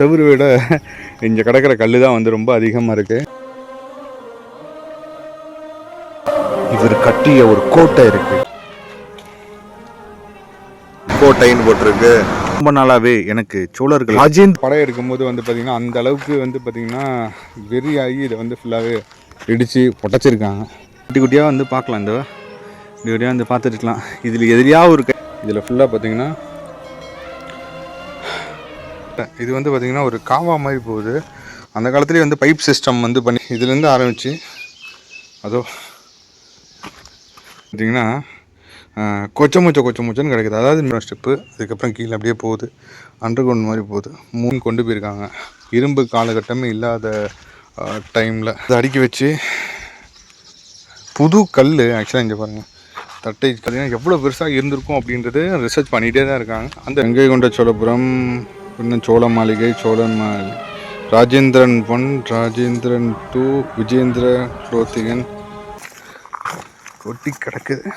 செவுரு விட இங்கே கிடக்கிற கல் தான் வந்து ரொம்ப அதிகமாக இருக்குது இவர் கட்டிய ஒரு கோட்டை இருக்கு. கோட்டைன்னு போட்டிருக்கு. ரொம்ப நாளாவே எனக்கு சோழர்கள் ராஜேந்திர படம் எடுக்கும்போது வந்து பார்த்திங்கன்னா அந்த அளவுக்கு வந்து பார்த்திங்கன்னா வெறியாகி இதை வந்து ஃபுல்லாகவே இடித்து பொட்டச்சிருக்காங்க குட்டி குட்டியாக வந்து பார்க்கலாம் இந்த குட்டி குட்டியாக வந்து பார்த்துட்டுக்கலாம் இதில் எதிரியாக ஒரு இதில் ஃபுல்லாக பார்த்தீங்கன்னா இது வந்து பார்த்திங்கன்னா ஒரு காவா மாதிரி போகுது. அந்த காலத்துலேயே வந்து பைப் சிஸ்டம் வந்து பண்ணி இதுலேருந்து ஆரம்பித்து அதோ பார்த்திங்கன்னா கொச்ச மூச்ச கிடைக்குது. அதாவது இன்னொரு ஸ்டெப்பு அதுக்கப்புறம் கீழே அப்படியே போகுது. அண்டர் கிரவுண்ட் மாதிரி போகுது. மூணு கொண்டு போயிருக்காங்க. இரும்பு காலகட்டமே இல்லாத டைமில் அதை அடுக்கி வச்சு புது கல் ஆக்சுவலாக இங்கே பாருங்கள் தட்டை பார்த்திங்கன்னா எவ்வளோ பெருசாக இருந்திருக்கும் அப்படின்றது ரிசர்ச் பண்ணிகிட்டே தான் இருக்காங்க. அந்த கங்கை கொண்ட சோழபுரம் இன்னும் சோழ மாளிகை சோழன் மாளிகை ராஜேந்திரன் ஒன் ராஜேந்திரன் டூ விஜேந்திர குலோத்திகன். கொட்டி கிடக்குது.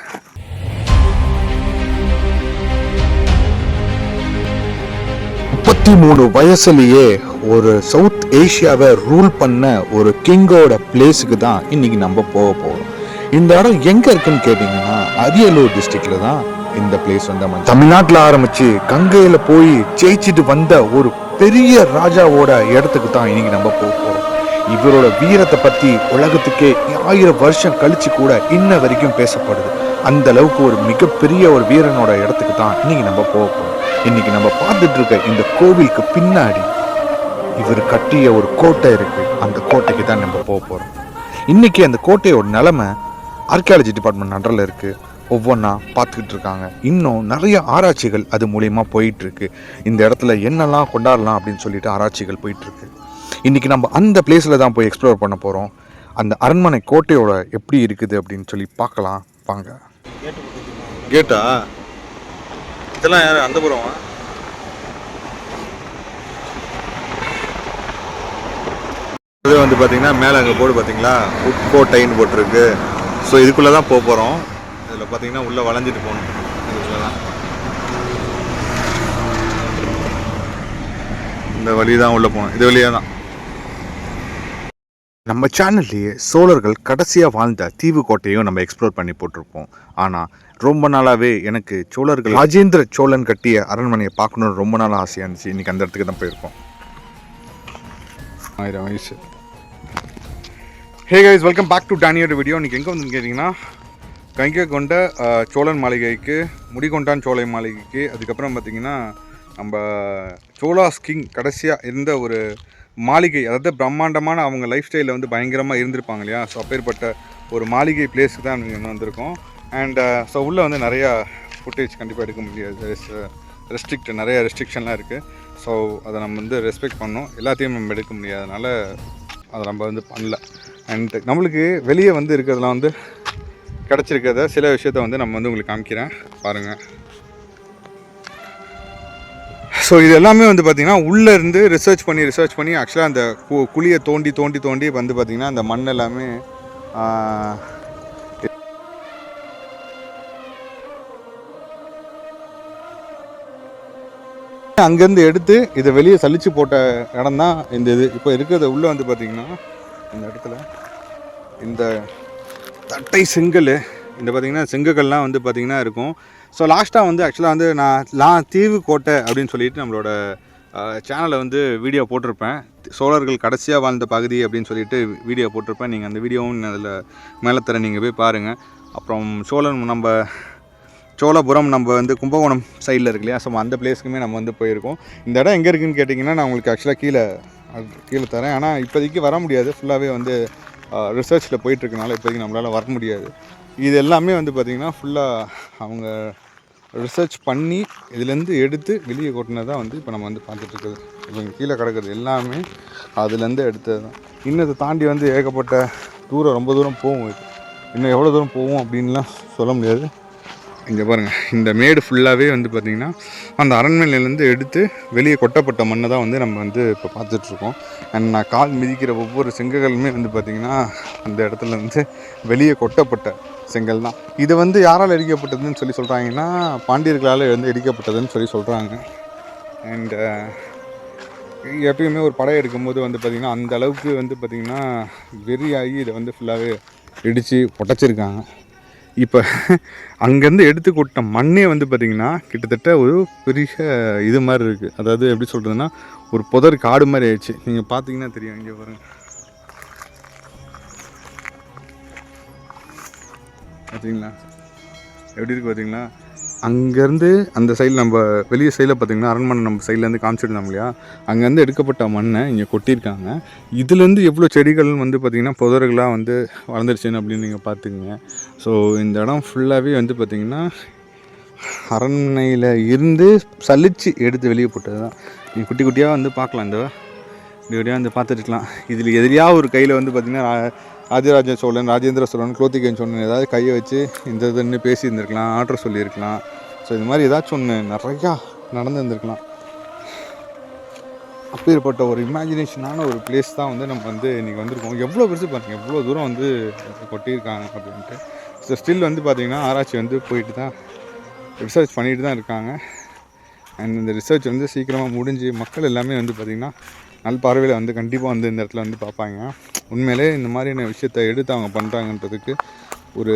முப்பத்தி மூணு வயசுலேயே ஒரு சவுத் ஏஷியாவை ரூல் பண்ண ஒரு கிங்கோட பிளேஸுக்கு தான் இன்னைக்கு நம்ம போக போகிறோம் இந்த இடம் எங்கே இருக்குன்னு கேட்டிங்கன்னா அரியலூர் டிஸ்ட்ரிக்டில் தான் இந்த பிளேஸ் வந்து அமைஞ்சு தமிழ்நாட்டுல ஆரம்பிச்சு கங்கையில் போய் ஜெயிச்சுட்டு வந்த ஒரு பெரிய ராஜாவோட இடத்துக்கு தான் இன்னைக்கு நம்ம போக இவரோட வீரத்தை பற்றி உலகத்துக்கே ஆயிரம் வருஷம் கழிச்சு கூட இன்ன வரைக்கும் பேசப்படுது. அந்த அளவுக்கு ஒரு மிகப்பெரிய ஒரு வீரனோட இடத்துக்கு தான் இன்னைக்கு நம்ம போக இன்னைக்கு நம்ம பார்த்துட்டு இருக்க இந்த கோவிலுக்கு பின்னாடி இவர் கட்டிய ஒரு கோட்டை இருக்கு. அந்த கோட்டைக்கு தான் நம்ம போக போறோம். இன்னைக்கு அந்த கோட்டையோட நிலைமை ஆர்கியாலஜி டிபார்ட்மெண்ட் நன்றில் இருக்கு. ஒவ்வொன்றா பார்த்துக்கிட்டு இருக்காங்க இன்னும் நிறைய ஆராய்ச்சிகள் அது மூலியமாக போயிட்டுருக்கு. இந்த இடத்துல என்னெல்லாம் கொண்டாடலாம் அப்படின்னு சொல்லிட்டு ஆராய்ச்சிகள் போயிட்டுருக்கு. இன்றைக்கி நம்ம அந்த பிளேஸில் தான் போய் எக்ஸ்ப்ளோர் பண்ண போகிறோம் அந்த அரண்மனை கோட்டையோட எப்படி இருக்குது அப்படின்னு சொல்லி பார்க்கலாம். வாங்க. கேட்டா? இதெல்லாம் யார்? அந்த புறமா இது வந்து பார்த்தீங்கன்னா மேலே அங்கே போர்டு பார்த்தீங்களா உட்கோட்டைன்னு போட்டிருக்கு. ஸோ இதுக்குள்ளே தான் போக போகிறோம் பார்த்தீங்கன்னா உள்ளே வளைஞ்சிட்டு போகணும். இந்த வழி தான் உள்ளே போகணும். இது வழியாக தான். நம்ம சேனல்லையே சோழர்கள் கடைசியாக வாழ்ந்த தீவு கோட்டையும் நம்ம எக்ஸ்ப்ளோர் பண்ணி போட்டிருப்போம். ஆனால் ரொம்ப நாளாகவே எனக்கு சோழர்கள் ராஜேந்திர சோழன் கட்டிய அரண்மனையை பார்க்கணும்னு ரொம்ப நாள் ஆசையாக இருந்துச்சு. இன்னைக்கு அந்த இடத்துக்கு தான் போயிருக்கோம். ஆயிரம் வயசு. Hey guys welcome back to டேனியோட வீடியோ இன்றைக்கி எங்கே வந்து கேட்டிங்கன்னா கங்கை கொண்ட சோழன் மாளிகைக்கு முடிகொண்டான் சோலை மாளிகைக்கு அதுக்கப்புறம் பார்த்திங்கன்னா நம்ம சோலாஸ் கிங் கடைசியாக இருந்த ஒரு மாளிகை அதாவது பிரம்மாண்டமான அவங்க லைஃப் ஸ்டைலில் வந்து பயங்கரமாக இருந்திருப்பாங்க இல்லையா? ஸோ அப்பேற்பட்ட ஒரு மாளிகை பிளேஸுக்கு தான் இங்கே வந்திருக்கோம். அண்ட் ஸோ உள்ளே வந்து நிறையா ஃபுட்டேஜ் கண்டிப்பாக எடுக்க முடியாது. ரெஸ்ட்ரிக்ட் நிறைய ரெஸ்ட்ரிக்ஷன்லாம் இருக்குது ஸோ அதை நம்ம வந்து ரெஸ்பெக்ட் பண்ணோம். எல்லாத்தையும் நம்ம எடுக்க முடியாதனால அதை நம்ம வந்து பண்ணல. அண்ட் நம்மளுக்கு வெளியே வந்து இருக்கிறதுலாம் வந்து கிடச்சிருக்கிறத சில விஷயத்த வந்து நம்ம வந்து உங்களுக்கு காமிக்கிறேன். பாருங்கள் ஸோ இது எல்லாமே வந்து பார்த்திங்கன்னா உள்ளே இருந்து ரிசர்ச் பண்ணி ரிசர்ச் பண்ணி ஆக்சுவலாக அந்த கு குழியை தோண்டி தோண்டி தோண்டி வந்து பார்த்திங்கன்னா அந்த மண் எல்லாமே அங்கேருந்து எடுத்து இதை வெளியே சலிச்சு போட்ட இடம் தான் இந்த இது. இப்போ இருக்கிறத உள்ளே வந்து பார்த்திங்கன்னா இந்த இடத்துல இந்த தட்டை செங்கல். இந்த பார்த்திங்கன்னா செங்கல்லாம் வந்து பார்த்திங்கன்னா இருக்கும். ஸோ லாஸ்ட்டாக வந்து ஆக்சுவலாக வந்து நான் லா தீவு கோட்டை அப்படின்னு சொல்லிட்டு நம்மளோட சேனலை வந்து வீடியோ போட்டிருப்பேன். சோழர்கள் கடைசியாக வாழ்ந்த பகுதி அப்படின்னு சொல்லிட்டு வீடியோ போட்டிருப்பேன். நீங்கள் அந்த வீடியோவும் அதில் மேலே தர நீங்கள் போய் பாருங்கள் அப்புறம் சோழன் நம்ம சோழபுரம் நம்ம வந்து கும்பகோணம் சைடில் இருக்கு இல்லையா? ஸோ அந்த பிளேஸ்க்குமே நம்ம வந்து போயிருக்கோம். இந்த இடம் எங்கே இருக்குதுன்னு கேட்டிங்கன்னா நான் உங்களுக்கு ஆக்சுவலாக கீழே கீழே தரேன். ஆனால் இப்போதைக்கு வர முடியாது. ஃபுல்லாகவே வந்து ரிசர்ச்சில் போயிட்டுருக்கனால இப்போதைக்கு நம்மளால் வர முடியாது. இது எல்லாமே வந்து பார்த்திங்கன்னா ஃபுல்லாக அவங்க ரிசர்ச் பண்ணி இதுலேருந்து எடுத்து வெளியே கொட்டினது தான் வந்து இப்போ நம்ம வந்து பார்த்துட்ருக்குது. இப்போ இங்கே கீழே கிடக்குறது எல்லாமே அதுலேருந்து எடுத்தது தான். இன்னும் இதை தாண்டி வந்து ஏகப்பட்ட தூரம் ரொம்ப தூரம் போகும் இது. இன்னும் எவ்வளோ தூரம் போகும் அப்படின்லாம் சொல்ல முடியாது. இங்கே பாருங்கள் இந்த மேடு ஃபுல்லாகவே வந்து பார்த்திங்கன்னா அந்த அரண்மனையிலேருந்து எடுத்து வெளியே கொட்டப்பட்ட மண்ணை தான் வந்து நம்ம வந்து இப்போ பார்த்துட்ருக்கோம். அண்ட் நான் கால் மிதிக்கிற ஒவ்வொரு செங்கல்களுமே வந்து பார்த்திங்கன்னா அந்த இடத்துல வந்து வெளியே கொட்டப்பட்ட செங்கல் தான். இது வந்து யாரால் எரிக்கப்பட்டதுன்னு சொல்லி சொல்கிறாங்கன்னா பாண்டியர்களால் வந்து எரிக்கப்பட்டதுன்னு சொல்லி சொல்கிறாங்க அண்டு எப்பயுமே ஒரு படம் எடுக்கும்போது வந்து பார்த்திங்கன்னா அந்த அளவுக்கு வந்து பார்த்திங்கன்னா வெறியாகி இதை வந்து ஃபுல்லாகவே இடித்து பொட்டச்சிருக்காங்க இப்போ அங்கேருந்து எடுத்து கொட்ட மண்ணே வந்து பார்த்திங்கன்னா கிட்டத்தட்ட ஒரு பெரிய இது மாதிரி இருக்குது அதாவது எப்படி சொல்கிறதுன்னா ஒரு புதர் காடு மாதிரி ஆயிடுச்சு. நீங்கள் பார்த்தீங்கன்னா தெரியும் இங்கே பாருங்கள் பார்த்தீங்களா எப்படி இருக்குது பார்த்தீங்களா அங்கேருந்து அந்த சைடில் நம்ம வெளியே சைடில் பார்த்திங்கன்னா அரண்மனை நம்ம சைட்லேருந்து காமிச்சிருந்தோம் இல்லையா? அங்கேருந்து எடுக்கப்பட்ட மண்ணை இங்கே கொட்டியிருக்காங்க. இதுலேருந்து எவ்வளோ செடிகள் வந்து பார்த்திங்கன்னா புதர்களாக வந்து வளர்ந்துருச்சுன்னு அப்படின்னு நீங்கள் பார்த்துக்குங்க. ஸோ இந்த இடம் ஃபுல்லாகவே வந்து பார்த்திங்கன்னா அரண்மனையில் இருந்து சலிச்சு எடுத்து வெளியே போட்டது தான். நீங்கள் குட்டி குட்டியாக வந்து பார்க்கலாம். இந்த இப்படி வந்து பார்த்துருக்கலாம் இதில் எதிரியாக ஒரு கையில் வந்து பார்த்திங்கன்னா ராஜராஜ சோழன் ராஜேந்திர சோழன் குலோத்திகன் சோழன் ஏதாவது கையை வச்சு இந்த இதுன்னு பேசியிருந்துருக்கலாம் ஆர்டர் சொல்லியிருக்கலாம். ஸோ இது மாதிரி ஏதாச்சும் ஒன்று நிறையா நடந்துருந்துருக்கலாம் அப்பேற்பட்ட ஒரு இமேஜினேஷனான ஒரு பிளேஸ் தான் வந்து நம்ம வந்து இன்றைக்கி வந்திருக்கோம். எவ்வளோ பெருசு பாருங்கள் எவ்வளோ தூரம் வந்து கொட்டியிருக்காங்க அப்படின்ட்டு. ஸோ ஸ்டில் வந்து பார்த்திங்கன்னா ஆராய்ச்சி வந்து போயிட்டு தான் ரிசர்ச் பண்ணிட்டு தான் இருக்காங்க. அண்ட் இந்த ரிசர்ச் வந்து சீக்கிரமாக முடிஞ்சு மக்கள் எல்லாமே வந்து பார்த்திங்கன்னா நல் பார்வையில் வந்து கண்டிப்பாக வந்து இந்த இடத்துல வந்து பார்ப்பாங்க. உண்மையிலே இந்த மாதிரியான விஷயத்தை எடுத்து அவங்க பண்ணுறாங்கன்றதுக்கு ஒரு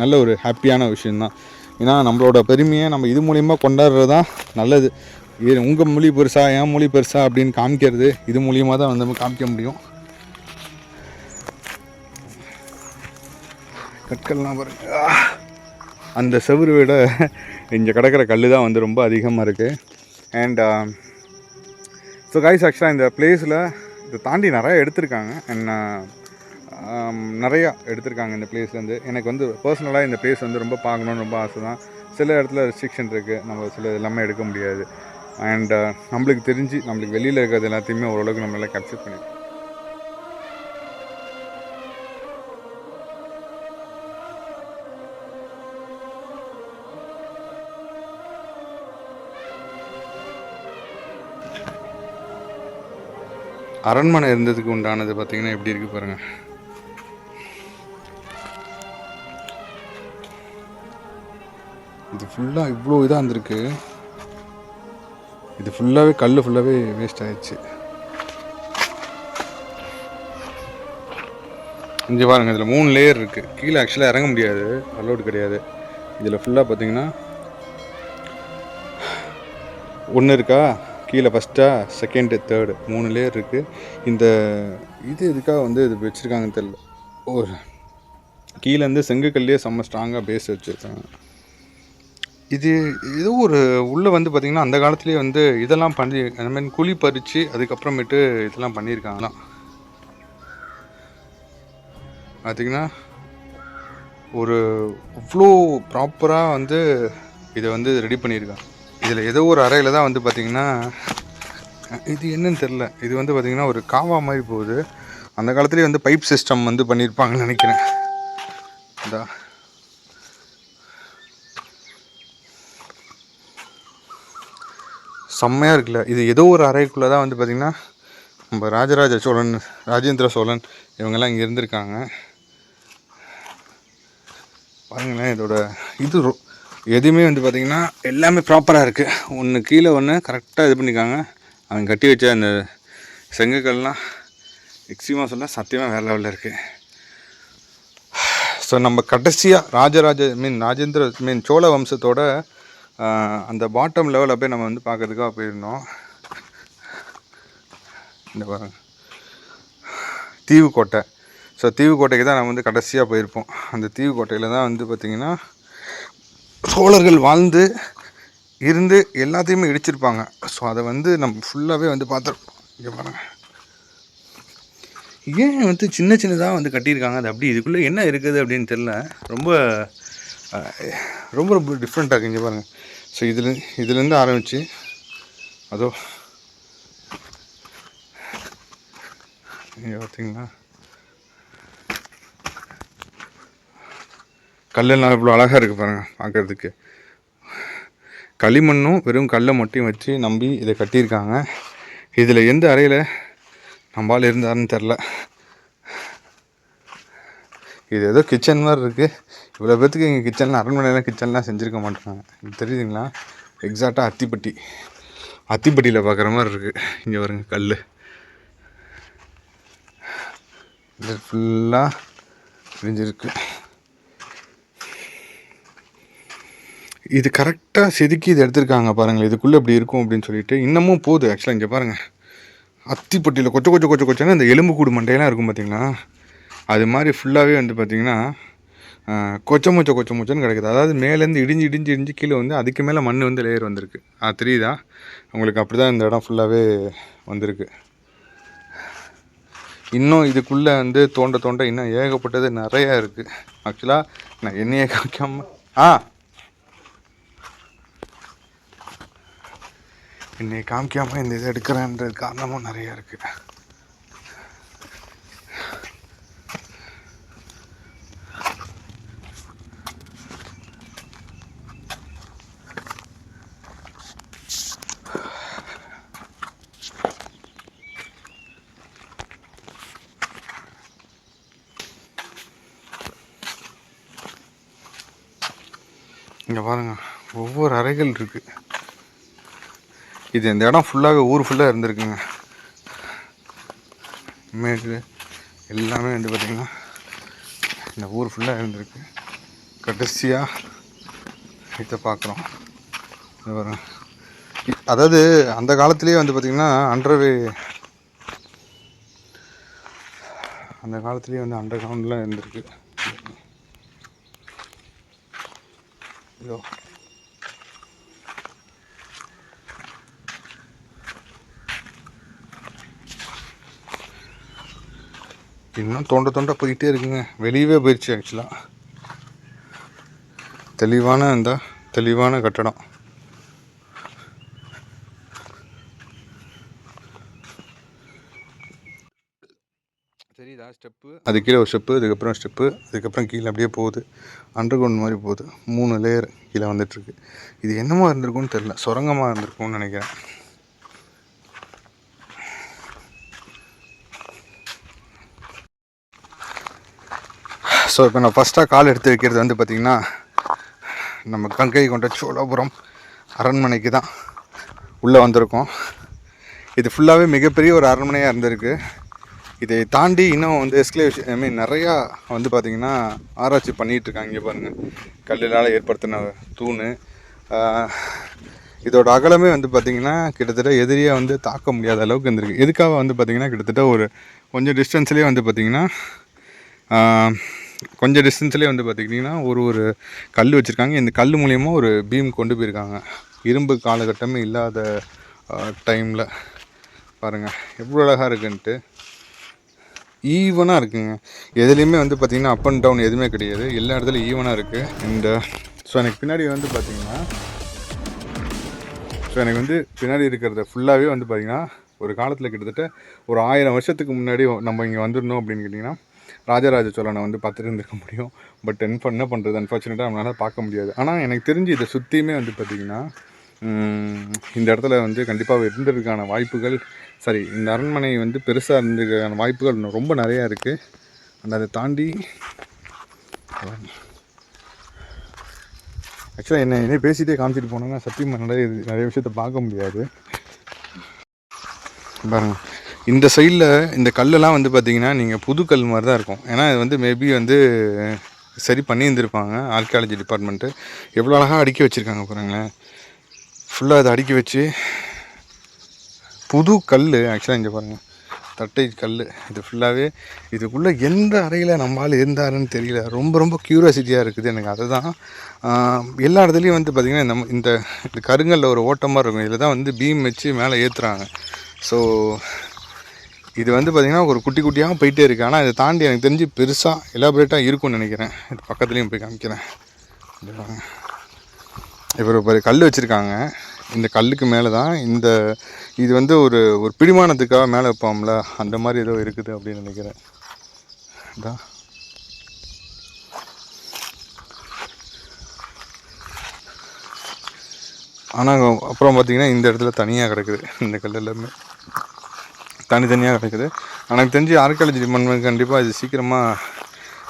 நல்ல ஒரு ஹாப்பியான விஷயந்தான் ஏன்னா நம்மளோட பெருமையை நம்ம இது மூலிமா கொண்டாடுறது தான் நல்லது. இது உங்கள் மொழி பெருசா என் மொழி பெருசா அப்படின்னு காமிக்கிறது இது மூலியமாக தான் வந்து நம்ம காமிக்க முடியும். கற்கள்லாம் பாருங்க. அந்த செவுரு விட இங்கே கிடக்கிற கல் தான் வந்து ரொம்ப அதிகமாக இருக்குது அண்ட் ஸோ கைஸ் ஆக்சுவலாக இந்த பிளேஸில் இதை தாண்டி நிறையா எடுத்திருக்காங்க. என்ன நிறையா எடுத்திருக்காங்க இந்த பிளேஸ்லேருந்து எனக்கு வந்து பர்சனலாக இந்த பிளேஸ் வந்து ரொம்ப பார்க்கணுன்னு ரொம்ப ஆசை தான் சில இடத்துல ரெஸ்ட்ரிக்ஷன் இருக்குது நம்ம சில எல்லாமே எடுக்க முடியாது. அண்ட் நம்மளுக்கு தெரிஞ்சு நம்மளுக்கு வெளியில் இருக்கிறது எல்லாத்தையுமே ஓரளவுக்கு நம்மளால் கேப்சர் பண்ணி அரண்மனை இருந்ததுக்கு உண்டானது பார்த்தீங்கன்னா எப்படி இருக்கு பாருங்க. இது ஃபுல்லாக இவ்வளோ இதாக இருந்திருக்கு. இது ஃபுல்லாகவே கல் ஃபுல்லாகவே வேஸ்ட் ஆயிடுச்சு. இங்கே பாருங்க இதில் மூணு லேயர் இருக்குது கீழே ஆக்சுவலாக இறங்க முடியாது. அலோடு கிடையாது. இதில் ஃபுல்லாக பார்த்தீங்கன்னா ஒன்று இருக்கா? கீழே ஃபஸ்ட்டாக செகண்டு தேர்டு மூணு லேயர் இருக்குது இந்த இது எதுக்காக வந்து இது வச்சுருக்காங்கன்னு தெரியல. ஒரு கீழேருந்து செங்கக்கல்லையே செம்ம ஸ்ட்ராங்காக பேஸ் வச்சுருக்காங்க. இது ஏதோ ஒரு உள்ளே வந்து பார்த்திங்கன்னா அந்த காலத்துலேயே வந்து இதெல்லாம் பண்ணி அந்த மாதிரி குழி பறித்து அதுக்கப்புறமேட்டு இதெல்லாம் பண்ணியிருக்காங்களாம். பார்த்திங்கன்னா ஒரு அவ்வளோ ப்ராப்பராக வந்து இதை வந்து ரெடி பண்ணியிருக்காங்க. இதில் ஏதோ ஒரு அறையில் தான் வந்து பார்த்திங்கன்னா இது என்னன்னு தெரில இது வந்து பார்த்திங்கன்னா ஒரு காவா மாதிரி போகுது. அந்த காலத்துலேயே வந்து பைப் சிஸ்டம் வந்து பண்ணியிருப்பாங்கன்னு நினைக்கிறேன். இதா செம்மையாக இருக்குல்ல. இது ஏதோ ஒரு அறைக்குள்ளே தான் வந்து பார்த்திங்கன்னா நம்ம ராஜராஜ சோழன் ராஜேந்திர சோழன் இவங்கெல்லாம் இங்கே இருந்திருக்காங்க. பாருங்களேன் இதோட இது ரொ- எதுவுமே வந்து பார்த்திங்கன்னா எல்லாமே ப்ராப்பராக இருக்குது ஒன்று கீழே ஒன்று கரெக்டாக இது பண்ணிக்காங்க. அவங்க கட்டி வச்ச அந்த செங்கக்கல்லாம் எக்ஸ்ட்ரீமாக சொன்னால் சத்தியமாக வேறு லெவலில் இருக்குது ஸோ நம்ம கடைசியாக ராஜராஜ மீன் ராஜேந்திர மீன் சோழ வம்சத்தோட அந்த பாட்டம் லெவலில் போய் நம்ம வந்து பார்க்கறதுக்காக போயிருந்தோம். இந்த பாருங்க. தீவுக்கோட்டை. ஸோ தீவுக்கோட்டைக்கு தான் நம்ம வந்து கடைசியாக போயிருப்போம். அந்த தீவுக்கோட்டையில் தான் வந்து பார்த்திங்கன்னா சோழர்கள் வாழ்ந்து இருந்து எல்லாத்தையுமே இடிச்சிருப்பாங்க. ஸோ அதை வந்து நம்ம ஃபுல்லாகவே வந்து பார்த்துருப்போம் இங்கே பாருங்கள் ஏன் வந்து சின்ன சின்னதாக வந்து கட்டியிருக்காங்க? அது அப்படி இதுக்குள்ளே என்ன இருக்குது அப்படின்னு தெரில ரொம்ப ரொம்ப ரொம்ப டிஃப்ரெண்ட்டாக இருக்குது இங்கே பாருங்கள் ஸோ இதில் இதுலேருந்து ஆரம்பித்து அதோ இங்கே பார்த்தீங்களா கல்லெல்லாம் இவ்வளோ அழகாக இருக்குது பாருங்கள் பார்க்குறதுக்கு களிமண்ணும் வெறும் கல்லை மட்டும் வச்சு நம்பி இதை கட்டியிருக்காங்க. இதில் எந்த அறையில் நம்மால் இருந்தாருன்னு தெரில இது ஏதோ கிச்சன் மாதிரி இருக்குது இவ்வளோ பேர்த்துக்கு எங்கள் கிச்சனில் அரண்மனையில் கிச்சன்லாம் செஞ்சுருக்க மாட்டாங்க. இது தெரியுதுங்களா? எக்ஸாக்டாக அத்திப்பட்டி. அத்திப்பட்டியில் பார்க்குற மாதிரி இருக்குது இங்கே வருங்க கல் இது ஃபுல்லாக விரிஞ்சிருக்கு. இது கரெக்டாக செதுக்கி இது எடுத்திருக்காங்க பாருங்கள் இதுக்குள்ளே இப்படி இருக்கும் அப்படின்னு சொல்லிட்டு இன்னமும் போகுது ஆக்சுவலாக இங்கே பாருங்கள் அத்திப்பட்டியில் கொச்ச கொச்ச கொச்ச கொச்சோன்னா இந்த எலும்பு கூடு மண்டையெல்லாம் இருக்கும் பார்த்தீங்களா அது மாதிரி ஃபுல்லாகவே வந்து பார்த்திங்கன்னா கொச்ச மூச்ச கொச்ச மூச்சன்னு கிடைக்குது. அதாவது மேலேருந்து இடிஞ்சு இடிஞ்சு இடிஞ்சு கீழே வந்து அதுக்கு மேலே மண் வந்து லேயர் வந்திருக்கு. அது தெரியுதா? உங்களுக்கு அப்படி தான் இந்த இடம் ஃபுல்லாகவே வந்திருக்கு. இன்னும் இதுக்குள்ளே வந்து தோண்ட தோண்ட இன்னும் ஏகப்பட்டது நிறையா இருக்குது ஆக்சுவலாக நான் என்னையே காமிக்காம ஆ என்னை காமிக்காமல் இந்த இதை எடுக்கிறேன்றது காரணமும் நிறையா இருக்குது இங்கே பாருங்கள் ஒவ்வொரு அறைகள் இருக்குது இது இந்த இடம் ஃபுல்லாக ஊர் ஃபுல்லாக இருந்திருக்குங்க. மேற்கு எல்லாமே வந்து பார்த்திங்கன்னா இந்த ஊர் ஃபுல்லாக இருந்திருக்கு. கடைசியாக இதை பார்க்குறோம் இது அதாவது அந்த காலத்துலேயே வந்து பார்த்திங்கன்னா அண்டர்வே அந்த காலத்துலேயே வந்து அண்டர் கிரவுண்ட்லாம் இருந்திருக்கு. இதோ. இன்னும் தோண்ட தோண்ட போயிட்டே இருக்குங்க. வெளியவே போயிடுச்சு ஆக்சுவலாக தெளிவான இந்த தெளிவான கட்டடம். தெரியுதா ஸ்டெப்பு? அது கீழே ஒரு ஸ்டெப்பு அதுக்கப்புறம் ஸ்டெப்பு அதுக்கப்புறம் கீழே அப்படியே போகுது. அண்டர் கிரவுண்ட் மாதிரி போகுது. மூணு லேயர் கீழே வந்துட்டுருக்கு இது என்னமோ இருந்திருக்கும்னு தெரில சுரங்கமாக இருந்திருக்கும்னு நினைக்கிறேன். ஸோ இப்போ நான் ஃபஸ்ட்டாக கால் எடுத்து வைக்கிறது வந்து பார்த்திங்கன்னா நம்ம கங்கை கொண்ட சோழபுரம் அரண்மனைக்கு தான் உள்ளே வந்திருக்கோம். இது ஃபுல்லாகவே மிகப்பெரிய ஒரு அரண்மனையாக இருந்திருக்கு. இதை தாண்டி இன்னும் வந்து எஸ்கலேஷன் ஐ மீன் நிறையா வந்து பார்த்திங்கன்னா ஆராய்ச்சி பண்ணிகிட்ருக்காங்க இங்கே பாருங்கள் கல்லினால் ஏற்படுத்தின தூண். இதோட அகலமே வந்து பார்த்திங்கன்னா கிட்டத்தட்ட எதிரியாக வந்து தாக்க முடியாத அளவுக்கு இருந்திருக்கு. எதுக்காக வந்து பார்த்திங்கன்னா கிட்டத்தட்ட ஒரு கொஞ்சம் டிஸ்டன்ஸ்லேயே வந்து பார்த்திங்கன்னா கொஞ்சம் டிஸ்டன்ஸ்லேயே வந்து பார்த்துக்கிட்டிங்கன்னா ஒரு ஒரு கல் வச்சுருக்காங்க. இந்த கல் மூலியமாக ஒரு பீம் கொண்டு போயிருக்காங்க. இரும்பு காலகட்டமே இல்லாத டைமில் பாருங்கள் எவ்வளோ அழகாக இருக்குன்ட்டு. ஈவனாக இருக்குங்க. எதுலேயுமே வந்து பார்த்திங்கன்னா அப் அண்ட் டவுன் எதுவுமே கிடையாது. எல்லா இடத்துலையும் ஈவனாக இருக்குது இந்த ஸோ எனக்கு பின்னாடி வந்து பார்த்திங்கன்னா ஸோ எனக்கு வந்து பின்னாடி இருக்கிறத ஃபுல்லாகவே வந்து பார்த்திங்கன்னா ஒரு காலத்தில் கிட்டத்தட்ட ஒரு ஆயிரம் வருஷத்துக்கு முன்னாடி நம்ம இங்கே வந்திருந்தோம் அப்படின்னு கேட்டிங்கன்னா ராஜராஜ சோழனை வந்து பார்த்துட்டு இருந்திருக்க முடியும். பட் என்ன என்ன பண்ணுறது அன்ஃபார்ச்சுனேட்டாக நம்மளால் பார்க்க முடியாது. ஆனால் எனக்கு தெரிஞ்சு இதை சுற்றியுமே வந்து பார்த்திங்கன்னா இந்த இடத்துல வந்து கண்டிப்பாக இருந்ததுக்கான வாய்ப்புகள் சரி இந்த அரண்மனை வந்து பெருசாக இருந்ததுக்கான வாய்ப்புகள் இன்னும் ரொம்ப நிறையா இருக்குது அண்ட் அதை தாண்டி ஆக்சுவலாக என்ன என்ன பேசிகிட்டே காமிச்சிட்டு போனோன்னா சத்தியமாக நிறைய நிறைய விஷயத்த பார்க்க முடியாது. பாருங்கள் இந்த சைடில் இந்த கல்லெல்லாம் வந்து பார்த்தீங்கன்னா நீங்கள் புது கல் மாதிரி தான் இருக்கும். ஏன்னா இது வந்து மேபி வந்து சரி பண்ணியிருந்திருப்பாங்க ஆர்கியாலஜி டிபார்ட்மெண்ட்டு எவ்வளோ அழகாக அடுக்கி வச்சுருக்காங்க பாருங்களேன். ஃபுல்லாக அதை அடுக்கி வச்சு புது கல் ஆக்சுவலாக இங்கே பாருங்கள் தட்டை கல் இது ஃபுல்லாகவே இதுக்குள்ளே எந்த அறையில் நம்மளால் இருந்தாருன்னு தெரியல. ரொம்ப ரொம்ப க்யூரியாசிட்டியாக இருக்குது எனக்கு அதுதான். எல்லா இடத்துலையும் வந்து பார்த்திங்கன்னா நம்ம இந்த இந்த கருங்கல்ல ஒரு ஓட்டமாக இருக்கும். இதில் தான் வந்து பீம் வச்சு மேலே ஏற்றுறாங்க ஸோ இது வந்து பார்த்திங்கன்னா ஒரு குட்டி குட்டியாக போயிட்டே இருக்குது ஆனால் இதை தாண்டி எனக்கு தெரிஞ்சு பெருசாக எலாபரேட்டாக இருக்கும்னு நினைக்கிறேன். இது பக்கத்துலேயும் போய் காமிக்கிறேன். இப்போ ஒரு கல் வச்சுருக்காங்க. இந்த கல்லுக்கு மேலே தான் இந்த இது வந்து ஒரு ஒரு பிடிமானத்துக்காக மேலே வைப்போம்ல அந்த மாதிரி ஏதோ இருக்குது அப்படின்னு நினைக்கிறேன். இதான் ஆனால் அப்புறம் பார்த்தீங்கன்னா இந்த இடத்துல தனியாக கிடக்குது இந்த கல் எல்லாமே. தனித்தனியாக கிடக்குது எனக்கு தெரிஞ்சு ஆர்கியாலஜி டிபார்ட்மெண்ட் கண்டிப்பாக இது சீக்கிரமாக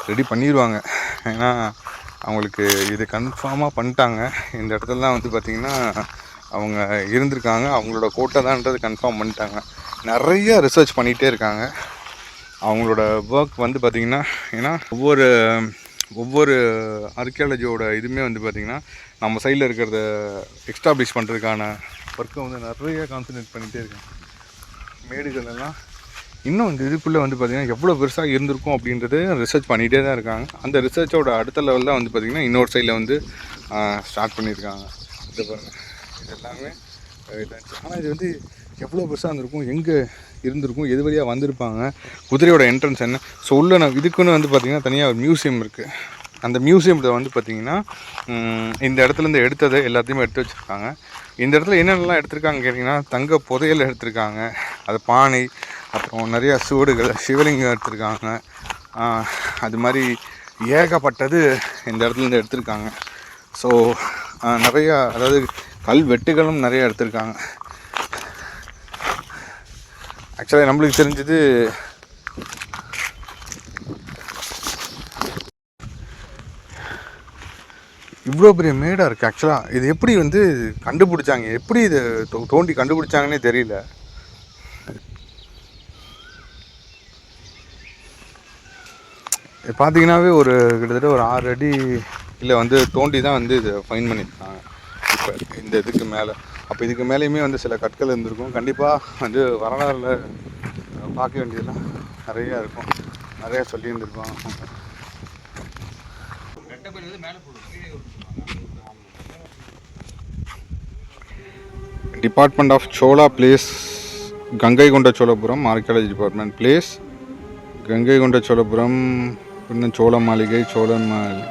ரெடி பண்ணிடுவாங்க ஏன்னா அவங்களுக்கு இது கன்ஃபார்மாக பண்ணிட்டாங்க. இந்த இடத்துலலாம் வந்து பார்த்திங்கன்னா அவங்க இருந்திருக்காங்க. அவங்களோட கோட்டை தான்ன்றது கன்ஃபார்ம் பண்ணிட்டாங்க. நிறைய ரிசர்ச் பண்ணிகிட்டே இருக்காங்க. அவங்களோட ஒர்க் வந்து பார்த்திங்கன்னா ஏன்னா ஒவ்வொரு ஒவ்வொரு ஆர்கியாலஜியோட இதுவுமே வந்து பார்த்திங்கன்னா நம்ம சைடில் இருக்கிறத எக்ஸ்டாப்ளிஷ் பண்ணுறதுக்கான ஒர்க்கை வந்து நிறைய கான்சன்ட்ரேட் பண்ணிகிட்டே இருக்காங்க. மேடுகள் எல்லாம் இன்னும் இந்த இதுக்குள்ளே வந்து பார்த்திங்கன்னா எவ்வளோ பெருசாக இருந்திருக்கும் அப்படின்றது ரிசர்ச் பண்ணிகிட்டே தான் இருக்காங்க. அந்த ரிசர்ச்சோட அடுத்த லெவல் தான் வந்து பார்த்திங்கன்னா இன்னொரு சைடில் வந்து ஸ்டார்ட் பண்ணியிருக்காங்க. இது இது எல்லாமே ஆனால் இது வந்து எவ்வளோ பெருசாக இருந்திருக்கும் எங்கே இருந்திருக்கும் எது வழியாக வந்திருப்பாங்க குதிரையோட என்ட்ரன்ஸ் என்ன? ஸோ உள்ள நான் இதுக்குன்னு வந்து பார்த்திங்கன்னா தனியாக ஒரு மியூசியம் இருக்குது அந்த மியூசியத்தில் வந்து பார்த்திங்கன்னா இந்த இடத்துலேருந்து எடுத்ததை எல்லாத்தையுமே எடுத்து வச்சுருக்காங்க. இந்த இடத்துல என்னென்னலாம் எடுத்திருக்காங்க கேட்டிங்கன்னா தங்க புதையல் எடுத்திருக்காங்க. அது பானை அப்புறம் நிறையா சுவடுகள் சிவலிங்கம் எடுத்திருக்காங்க. அது மாதிரி ஏகப்பட்டது இந்த இடத்துலேருந்து எடுத்திருக்காங்க. ஸோ நிறையா அதாவது கல்வெட்டுகளும் நிறையா நிறைய எடுத்திருக்காங்க. ஆக்சுவலாக நம்மளுக்கு தெரிஞ்சது இவ்வளோ பெரிய மேடாக இருக்குது ஆக்சுவலாக இது எப்படி வந்து கண்டுபிடிச்சாங்க? எப்படி இது தோ- தோண்டி கண்டுபிடிச்சாங்கன்னே தெரியல. பார்த்தீங்கன்னாவே ஒரு கிட்டத்தட்ட ஒரு ஆறு அடி இல்லை வந்து தோண்டி தான் வந்து இதை ஃபைன் பண்ணியிருக்காங்க. இப்போ இந்த இதுக்கு மேலே. அப்போ இதுக்கு மேலேயுமே வந்து சில கற்கள் இருந்திருக்கும். கண்டிப்பாக வந்து வரலாறுல பார்க்க வேண்டியதெல்லாம் நிறையா இருக்கும். நிறையா சொல்லி இருந்திருப்பாங்க department of Chola place Gangaikonda Cholapuram archaeology department place Gangaikonda Cholapuram இன்னும் சோழ மாளிகை சோழன் மாளிகை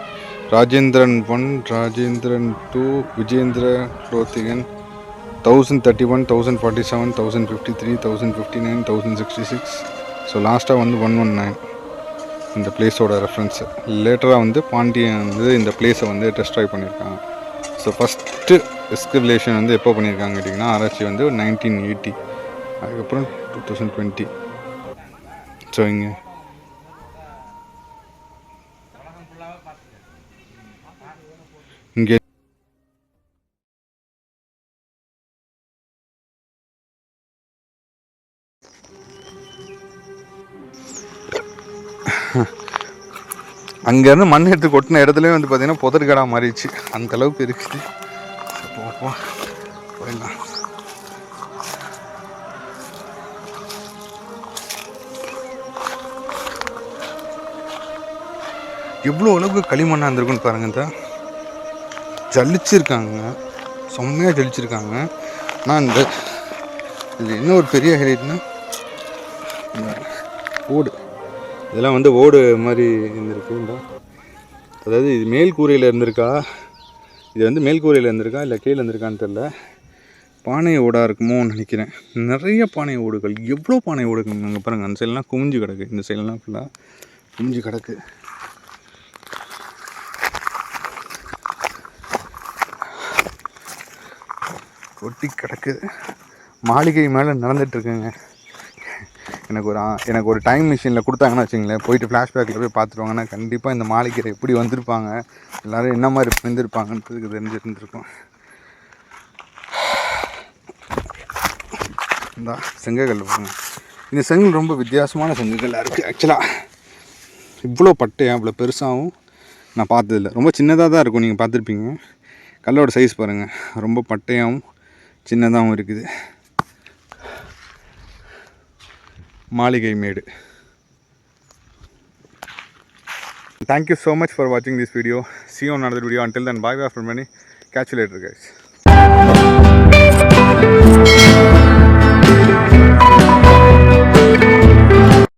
Rajendran one Rajendran two Vijendra குலோத்திகன் thousand thirty one thousand forty seven thousand fifty three thousand fifty nine thousand sixty six so லாஸ்ட்டாக வந்து ஒன் ஒன் நைன் இந்த பிளேஸோட reference லேட்டராக வந்து பாண்டியன் வந்து இந்த பிளேஸை வந்து டெஸ்ட்ராய் பண்ணியிருக்காங்க ஸோ ஃபஸ்ட்டு எஸ்கிலேஷன் வந்து எப்போ பண்ணியிருக்காங்க கேட்டிங்கன்னா ஆராய்ச்சி வந்து நைன்டீன் எயிட்டி அதுக்கப்புறம் டூ தௌசண்ட் டுவெண்ட்டி ஸோ இங்கே இங்கே அங்கேருந்து மண் எடுத்து கொட்டின இடத்துலையும் வந்து பார்த்தீங்கன்னா புதர்கடா மாறிடுச்சு. அந்த அளவுக்கு இருக்குது சரி, போயிடலாம். எவ்வளோ அளவுக்கு களிமண்ணாக இருந்திருக்குன்னு பாருங்க இந்த. ஜலிச்சிருக்காங்க. செம்மையாக ஜலிச்சிருக்காங்க. ஆனால் இந்த இது என்ன ஒரு பெரிய ஹைலைட்னா? ஓடு. இதெல்லாம் வந்து ஓடு மாதிரி இருந்திருக்கு இந்த. அதாவது இது மேல் கூரையில் இருந்திருக்கா? இது வந்து மேல்கூரையில் இருந்திருக்கா இல்லை கீழே இருந்திருக்கான்னு தெரில பானை ஓடாக இருக்குமோன்னு நினைக்கிறேன். நிறைய பானை ஓடுகள். எவ்வளோ பானை ஓடுகள் அங்கே பாருங்கள் அந்த சைடெலாம் குமிஞ்சு கிடக்கு. இந்த சைடெலாம் ஃபுல்லாக குமிஞ்சு கிடக்கு. கொட்டி கிடக்கு. மாளிகை மேலே நடந்துட்டுருக்குங்க எனக்கு ஒரு எனக்கு ஒரு டைம் மிஷினில் கொடுத்தாங்கன்னு வச்சுங்களேன் போயிட்டு ஃப்ளாஷ்பேக்கில் போய் பார்த்துருவாங்கன்னா கண்டிப்பாக இந்த மாளிகரை எப்படி வந்திருப்பாங்க எல்லோரும் என்ன மாதிரி இருந்திருப்பாங்கன்றதுக்கு தெரிஞ்சிருந்துருக்கும் இந்த செங்கல் பாருங்க. இந்த செங்கல் ரொம்ப வித்தியாசமான செங்கல்லாக இருக்குது ஆக்சுவலாக இவ்வளோ பட்டையாக இவ்வளோ பெருசாகவும் நான் பார்த்ததில்ல. ரொம்ப சின்னதாக தான் இருக்கும் நீங்கள் பார்த்துருப்பீங்க. கல்லோட சைஸ் பாருங்கள் ரொம்ப பட்டையாகவும் சின்னதாகவும் இருக்குது. மாளிகை மேடு thank you so much for வாட்சிங் திஸ் வீடியோ சி ஒன் நடந்த video until then bye after money calculator guys